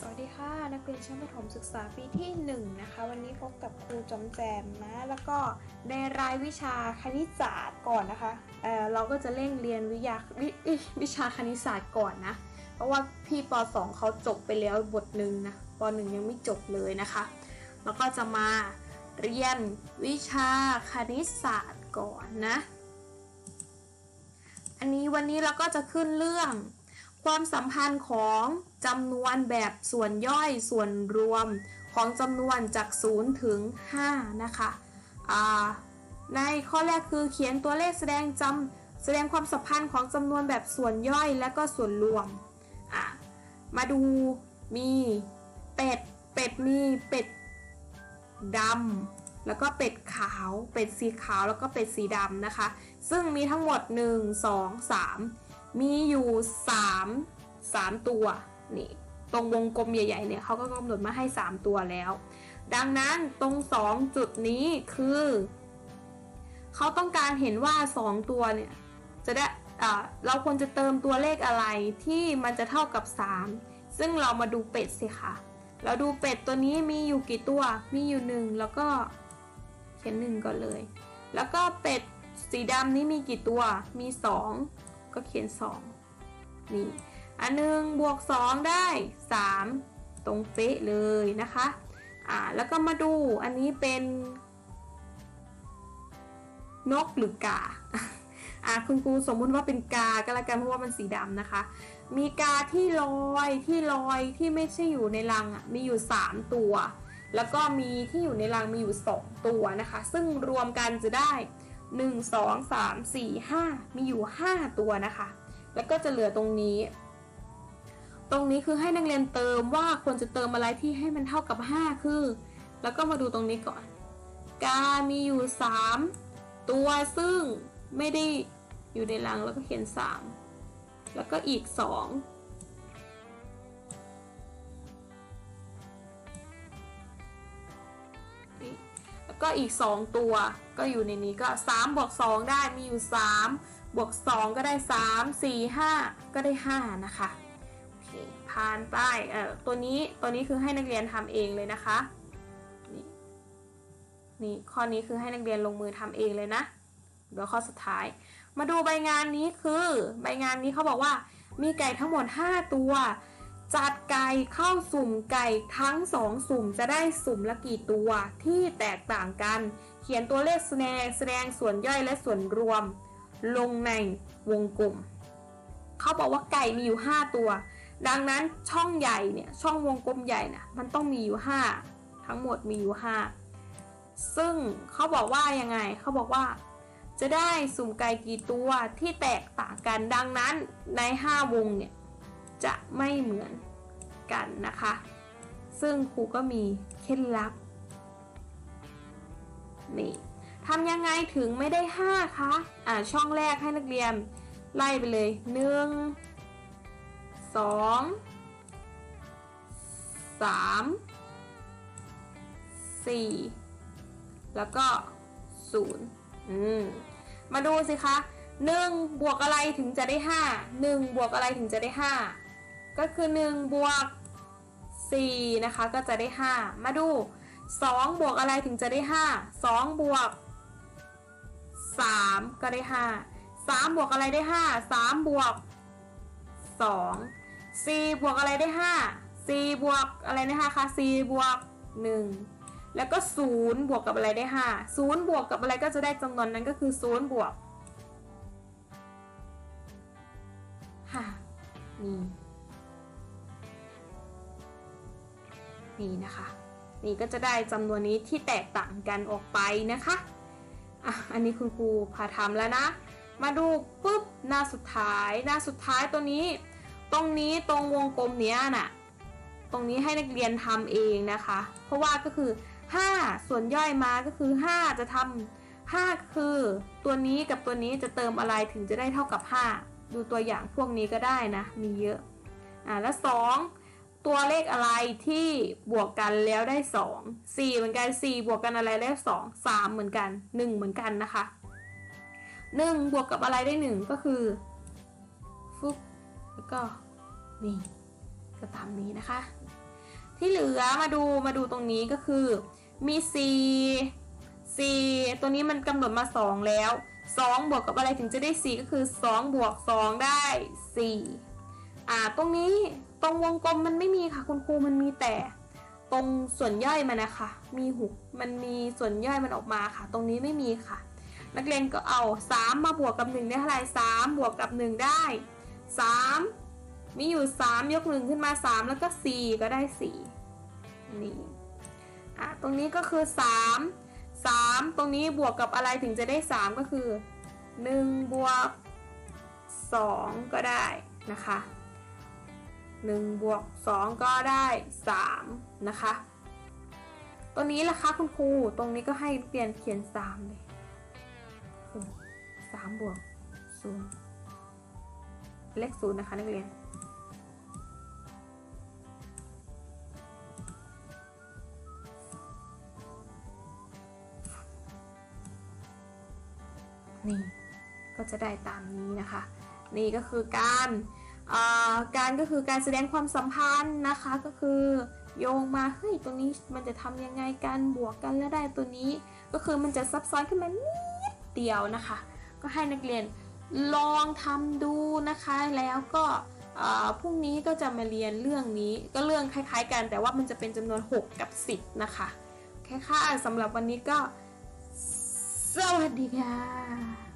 สวัสดีค่ะ นักเรียนชั้นประถมศึกษาปีที่ 1 นะคะ วันนี้พบกับครูจอมแจมนะแล้วก็ในรายวิชาคณิตศาสตร์ก่อนนะคะเอ่อเราก็จะเร่งเรียนวิทยาวิวิชาคณิตศาสตร์ก่อนนะ เพราะว่าพี่ป .2 เขาจบไปแล้วบทหนึ่งนะป .1 ยังไม่จบเลยนะคะแล้วก็จะมาเรียนวิชาคณิตศาสตร์ก่อนนะ อันนี้วันนี้เราก็จะขึ้นเรื่องความสัมพันธ์ของ จำนวนแบบส่วนย่อยส่วนรวมของจำนวนจาก 0 ถึง 5 นะคะในข้อแรกคือเขียนตัวเลขแสดงจำแสดงความสัมพันธ์ของจำนวนแบบส่วนย่อยและก็ส่วนรวม มาดูมีเป็ด เป็ดมีเป็ดดำแล้วก็เป็ดขาว เป็ดสีขาวแล้วก็เป็ดสีดำนะคะ ซึ่งมีทั้งหมด 1 2 3 มีอยู่ 3 3 ตัว นี่ตรงวงกลมใหญ่ๆเนี่ยเขาก็กำหนดมาให้ 3 ตัวแล้ว ดังนั้นตรง 2 จุดนี้คือเขาต้องการเห็นว่า 2 ตัวเนี่ยจะได้เราควรจะเติมตัวเลขอะไรที่มันจะเท่ากับ 3 ซึ่งเรามาดูเป็ดสิคะเราดูเป็ดตัวนี้มีอยู่กี่ตัว มีอยู่ 1 แล้วก็เขียน1ก่อนเลย แล้วก็เป็ดสีดำนี้มีกี่ตัว มี 2 ก็เขียน 2 นี่ อันหนึ่งบวก 2 ได้ 3 ตรงเป๊ะเลยนะคะอ่าแล้วก็มาดูอันนี้เป็น นกหรือกาอ่าคุณครูสมมุติว่าเป็นกาก็แล้วกันเพราะว่ามันสีดำนะคะ มีกาที่ลอยที่ลอยที่ไม่ใช่อยู่ในรังอะมีอยู่ 3 ตัว แล้วก็มีที่อยู่ในรังมีอยู่ 2 ตัวนะคะ ซึ่งรวมกันจะได้ 1 2 3 4 5 มีอยู่ 5 ตัวนะคะ แล้วก็จะเหลือตรงนี้ ตรงนี้คือให้นักเรียนเติมว่าควรจะเติมอะไรที่ให้มันเท่ากับ 5 คือ แล้วก็มาดูตรงนี้ก่อน กา มีอยู่ 3 ตัวซึ่งไม่ได้อยู่ในรังแล้วก็เขียน 3 แล้วก็อีก2แล้วก็อีก 2 ตัวก็อยู่ในนี้ก็ 3 บวก 2 ได้มีอยู่ 3 บวก 2 ก็ได้ 3 4 5 ก็ได้ 5 นะคะ ผ่านไปเอ่อตัวนี้ตัวนี้คือให้นักเรียนทำเองเลยนะคะนี่นี่ข้อนี้คือให้นักเรียนลงมือทำเองเลยนะเดี๋ยวข้อสุดท้าย มาดูใบงานนี้คือใบงานนี้เขาบอกว่า มีไก่ทั้งหมด 5 ตัว จัดไก่เข้าสุ่มไก่ทั้ง 2 สุ่มจะได้สุ่มละกี่ตัวที่แตกต่างกัน เขียนตัวเลขแสดงแสดงส่วนย่อยและส่วนรวม ลงในวงกลมเขาบอกว่าไก่มีอยู่ 5 ตัว ดังนั้นช่องใหญ่เนี่ยช่องวงกลมใหญ่นะมันต้องมีอยู่ 5 ทั้งหมดมีอยู่ 5 ซึ่งเขาบอกว่ายังไงเขาบอกว่า จะได้สุ่มไก่กี่ตัวที่แตกต่างกันดังนั้นใน 5 วงเนี่ยจะไม่เหมือนกันนะคะ ซึ่งครูก็มีเคล็ดลับนี่ทำยังไงถึงไม่ได้ 5 คะ อ่าช่องแรกให้นักเรียนไล่ไปเลย 1 2 3 4แล้วก็0อืมมาดูสิคะ1บวกอะไรถึงจะได้5 1บวกอะไรถึงจะได้5ก็คือ1บวก4นะคะก็จะได้5มาดู2บวกอะไรถึงจะได้5 2บวก3ก็ได้5 3บวกอะไรได้5 3บวก2 4 บวกอะไรได้ 5 4 บวกอะไรนะคะคะ4บวก 1 แล้วก็ 0 บวกกับอะไรได้ 5 0 บวกกับอะไรก็จะได้จำนวนนั้นก็คือ 0 บวกค่ะนี่นี่นะคะ นี่ก็จะได้จำนวนนี้ที่แตกต่างกันออกไปนะคะอะอันนี้คุณครูพาทำแล้วนะ มาดูปุ๊บหน้าสุดท้าย หน้าสุดท้ายตัวนี้ ตรงนี้ตรงวงกลมเนี้ยน่ะ ตรงนี้ให้นักเรียนทำเองนะคะ เพราะว่าก็คือ 5 ส่วนย่อยมาก็คือ 5 จะทำ5คือ ตัวนี้กับตัวนี้จะเติมอะไรถึงจะได้เท่ากับ 5 ดูตัวอย่างพวกนี้ก็ได้นะ มีเยอะอ่าแล้ว2ตัวเลขอะไรที่บวกกันแล้วได้ 2 4 เหมือนกัน 4 บวกกันอะไรได้2 3 เหมือนกัน 1 เหมือนกันนะคะ 1 บวกกับอะไรได้ 1 ก็คือฟุบ แล้วก็นี่ก็ตามนี้นะคะ ที่เหลือมาดูมาดูตรงนี้ก็คือ มี4 4ตัวนี้มันกำหนดมา 2 แล้ว 2 บวกกับอะไรถึงจะได้ 4 ก็คือ 2 บวก 2 ได้ 4 อ่า ตรงนี้ตรงวงกลมมันไม่มีค่ะคุณครูมันมีแต่ ตรงส่วนย่อยมันนะคะ มีหุกมันมีส่วนย่อยมันออกมาค่ะ ตรงนี้ไม่มีค่ะ นักเรียนก็เอา 3 มาบวกกับ 1 ได้เท่าไหร่3บวกกับ 1 ได้ 3 มีอยู่ 3 ยก 1 ขึ้นมา 3 แล้วก็ 4 ก็ได้ 4 นี่ อะ ตรงนี้ก็คือ 3 3 ตรงนี้บวกกับอะไรถึงจะได้ 3 ก็คือ 1 บวก 2 ก็ได้นะคะ 1 บวก 2 ก็ได้ 3 นะคะ ตัวนี้ล่ะคะคุณครู ตรงนี้ก็ให้เปลี่ยนเขียน 3 เลย3บวก0 เลข0นย์นะคะนักเรียน นี่ก็จะได้ตามนี้นะคะ นี่ก็คือการการก็คือการแสดงความสัมพันธ์นะคะก็คือโยงมาเฮ้ยตัวนี้มันจะทำยังไงกันบวกกันแล้วได้ตัวนี้ ก็คือมันจะซับซ้อนขึ้นมานิดเดียวนะคะ ก็ให้นักเรียน ลองทำดูนะคะแล้วก็พรุ่งนี้ก็จะมาเรียนเรื่องนี้ก็เรื่องคล้ายๆกัน แต่ว่ามันจะเป็นจำนวน 6 กับ 10 นะคะแค่ค่ะสำหรับวันนี้ก็ สวัสดีค่ะ